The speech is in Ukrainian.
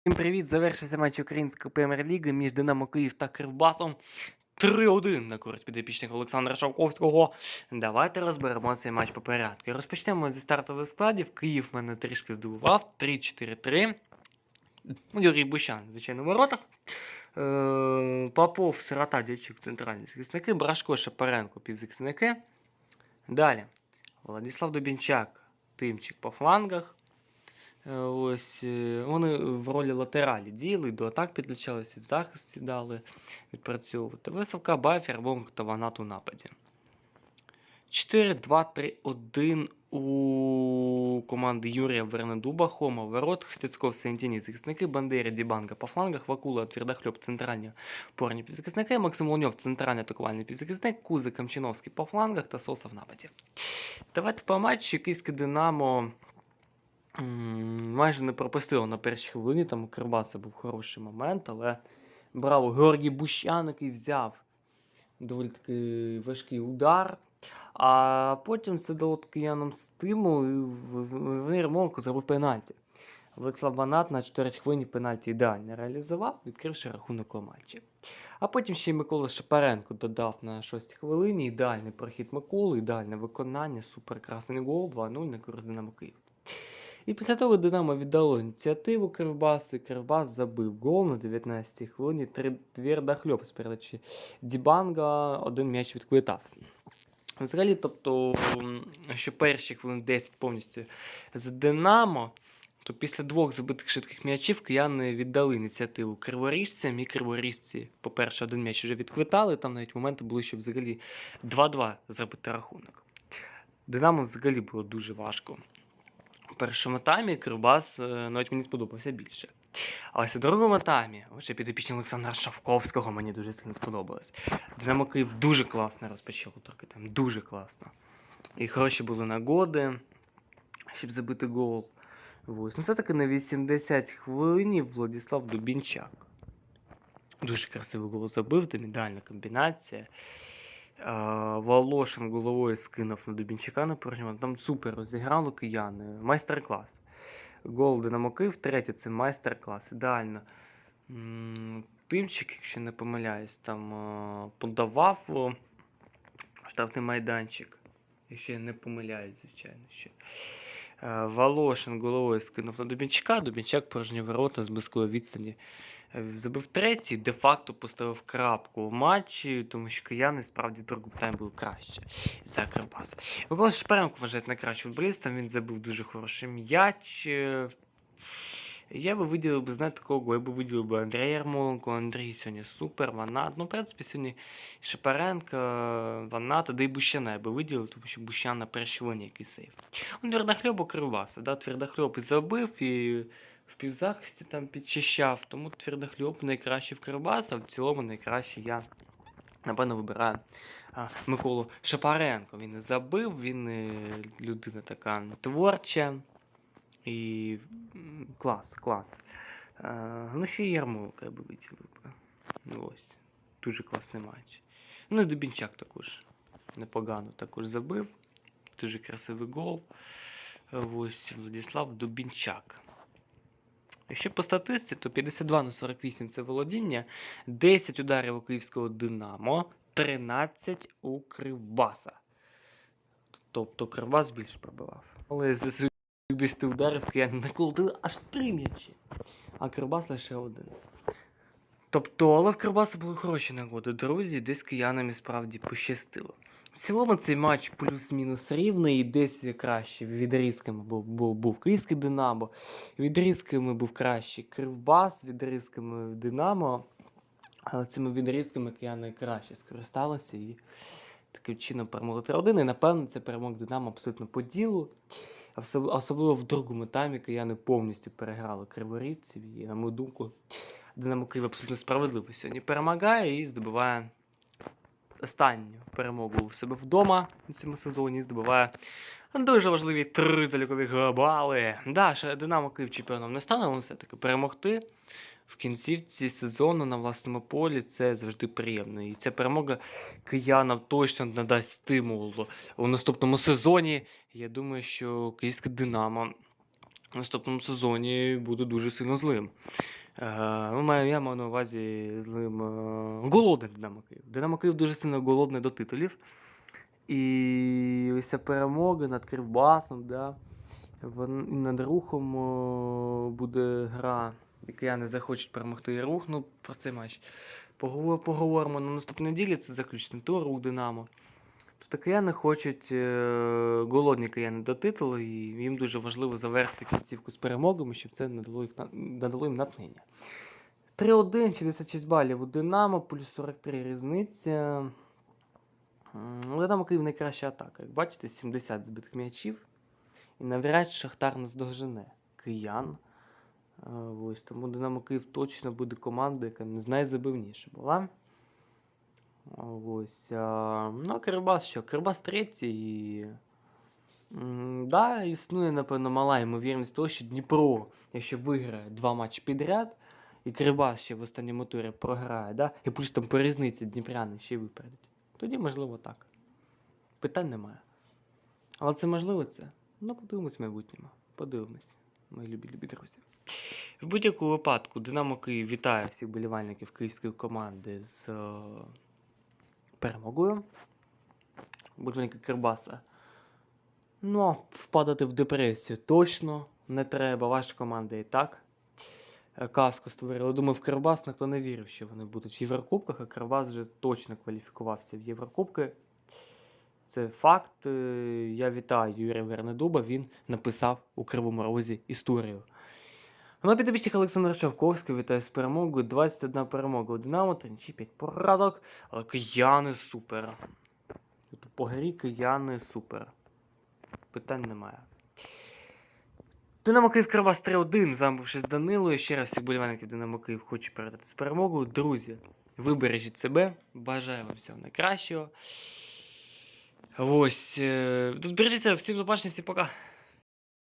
Всім привіт! Завершився матч Української прем'єр-ліги між Динамо Київ та Кривбасом. 3-1 на користь підопічних Олександра Шавковського. Давайте розберемо цей матч по порядку. Розпочнемо зі стартових складів. Київ мене трішки здивував. 3-4-3. Ну, Юрій Бущан, звичайно, в воротах. Е, Попов, Сирота, Дячук, центральні захисники. Брашко, Шапаренко, півзахисники. Далі. Владислав Дубінчак, Тимчик по флангах. Е, Ось е, вони в ролі латералі діяли, до атак підключалися, в захист сідали відпрацьовувати. Висавка, Бафер, Бонг та у нападі. 4-2-3-1 у команди Юрія Вернедуба, Хома, Ворот, Хстецьков, Сентіні, захисники, Бандери, Дібанга по флангах, Вакула, Твердохльоп, центральні опорні півзахисники, Максим Луньов, центральний атакувальний півзахисник, Кузик, Камчиновський по флангах та Соса в нападі. Давайте по матчу Київське Динамо Майже не пропустило на першій хвилині, там у Кривбаса був хороший момент, але браво, Георгій Бущан, який взяв доволі таки важкий удар. А потім це дало киянам стимул, і вони ремонку зробив пенальті. Владислав Банат на 4 хвилині пенальті ідеально реалізував, відкривши рахунок у матчі. А потім ще й Микола Шапаренко додав на 6 хвилині ідеальний прохід Миколи, ідеальне виконання, суперкрасний гол 2-0 на користь Динамо Київ. І після того Динамо віддало ініціативу Кривбасу, і Кривбас забив гол на 19-й хвилині. Три твердохльоп з передачі Дібанга один м'яч відквитав. Взагалі, тобто, що перші хвилин 10 повністю за Динамо, то після двох забитих швидких м'ячів кияни віддали ініціативу криворіжцям, і криворіжці, по-перше, один м'яч вже відквитали. Там навіть моменти були, що взагалі 2-2 зробити рахунок. Динамо взагалі було дуже важко. Першому таймі Кривбас е, навіть мені сподобався більше. А ось у другому таймі, вже підопічний Олександра Шавковського мені дуже сильно сподобалось. Динамо Київ дуже класно розпочав трохи там, дуже класно. І хороші були нагоди, щоб забити гол. Ось. Ну, все-таки на 80 хвилині Владислав Дубінчак. Дуже красивий гол забив, там ідеальна комбінація. Волошин головою скинув на Дубінчака на порожньому. Там супер розіграло кияни. Майстер-клас. Гол Динамо Київ, третє це майстер-клас. Ідеально. Тимчик, якщо не помиляюсь, там подавав штрафний майданчик. Якщо я не помиляюсь, звичайно. Ще. Волошин головою скинув на Дубінчака, Дубінчак порожні ворота з близької відстані забив третій, де-факто поставив крапку в матчі, тому що кияни справді другу тайм були краще за Кривбас. Микола Шперенко вважає найкращим футболістом, він забив дуже хороший м'яч. Я би виділив би, знаєте, кого? Я би виділив би Андрія Ярмоленко, Андрій сьогодні супер, Ванат. Ну, в принципі, сьогодні і Шапаренко, Ваната, да і Бущана я би виділив, тому що Бущан на першій хвилині який сейв. Он Твердохльоб у да, Твердохльоб і забив, і в півзахисті там підчищав. Тому Твердохльоб найкращий в Кривбаса, в цілому найкраще я, напевно, вибираю а, Миколу Шапаренко. Він і забив, він людина така творча. І клас, клас. Е, ну, ще й Ярмолка я би виділив. Ну, ось. Дуже класний матч. Ну і Дубінчак також непогано також забив. Дуже красивий гол. Ось Владислав Дубінчак. Якщо по статистиці, то 52 на 48 це володіння, 10 ударів у київського Динамо, 13 у Кривбаса. Тобто Кривбас більше пробивав. Але за своїх 10 ударів кияни наколотили аж 3 м'ячі, а Кривбас лише один. Тобто, але в Кривбаса були хороші нагоди, друзі, десь киянам і справді пощастило. Цілому цей матч плюс-мінус рівний, і десь краще відрізками був, був, був Київський Динамо, відрізками був кращий Кривбас, відрізками Динамо. Але цими відрізками кияни краще скористалися і таким чином перемогли 3-1. І напевно це перемог Динамо абсолютно по ділу. Особливо в другому таймі кияни повністю переграли криворідців. І, на мою думку, Динамо Київ абсолютно справедливо сьогодні перемагає і здобуває останню перемогу у себе вдома у цьому сезоні. Здобуває дуже важливі три залікові бали. Да, ще Динамо Київ чемпіоном не стане, але все-таки перемогти в кінцівці сезону на власному полі це завжди приємно. І ця перемога киянам точно надасть стимул у наступному сезоні. Я думаю, що київське Динамо в наступному сезоні буде дуже сильно злим. Ну, маю- я маю на увазі злим е, голодним Динамо Київ. Динамо Київ дуже сильно голодний до титулів. І ось ця перемога над Кривбасом, да, над рухом е, буде гра, і кияни захочуть перемогти і рух. Ну, про цей матч поговор- поговоримо на наступній неділі. Це заключний тур у Динамо. Тобто кияни хочуть е, голодні кияни до титулу, і їм дуже важливо завершити кінцівку з перемогами, щоб це надало, їх, надало їм натхнення. 3-1, 66 балів у Динамо, плюс 43 різниця. У Динамо Київ найкраща атака. Як бачите, 70 збитих м'ячів. І навряд Шахтар наздожене киян. Е, Ось, тому Динамо Київ точно буде команда, яка не найзабивніша була. Ось. Ну, а Кирбас що? Кирбас третій. І... Да, існує, напевно, мала ймовірність того, що Дніпро, якщо виграє два матчі підряд, і Кривбас ще в останньому турі програє, да? і плюс там по різниці Дніпряни ще й випередять. Тоді, можливо, так. Питань немає. Але це можливо це? Ну, подивимось в майбутньому. Подивимось, мої любі любі друзі. В будь-якому випадку Динамо Київ вітає всіх болівальників київської команди з е, перемогою. Болівальники Кирбаса. Ну, а впадати в депресію точно не треба. Ваша команда і так е, казку створила. Думаю, в Кирбас ніхто не вірив, що вони будуть в Єврокубках, а Кирбас вже точно кваліфікувався в Єврокубки. Це факт. Е, Я вітаю Юрія Вернедуба. Він написав у Кривому Розі історію. Ну, підопічник Олександр Шавковський вітає з перемогою. 21 перемога у Динамо, 35 поразок. Але кияни супер. Тобто по грі кияни супер. Питань немає. Динамо Київ Кривбас 3-1, замовившись Данилою. Ще раз всіх болівальників Динамо Київ хочу передати з перемогою. Друзі, ви бережіть себе. Бажаю вам всього найкращого. Ось. е, Тут бережіть себе, всім побачення, всім пока.